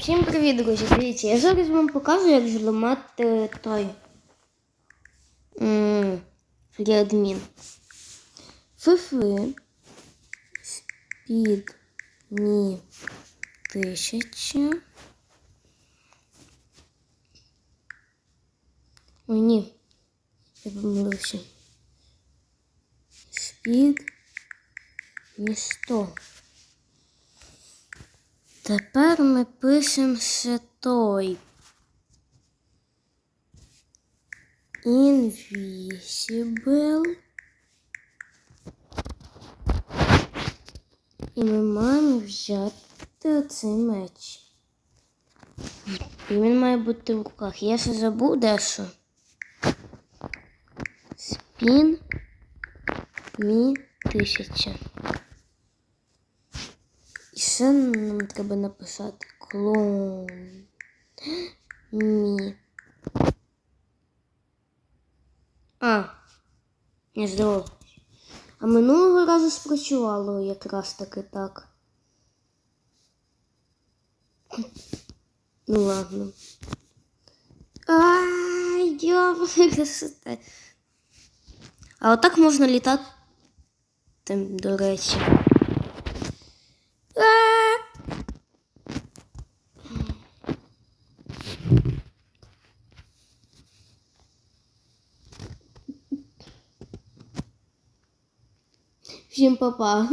Всім привіт, друзі! Дивіться, я зараз вам покажу, як зламати той м, фріадмін. Фифи спід ні тисяча. Ой, ні. Я помилився. Спід ні 100. Тепер ми пишемо ще той. Invisible. І ми маємо взяти цей меч. І він має бути в руках. Я ще забув дещо. Спін мі тисяча. Ще нам треба написати клон мі. А, не здорово. А минулого разу спрацювало якраз таки так. Ну ладно. Ай, красота. А отак можна літати, до речі. Jim Papá.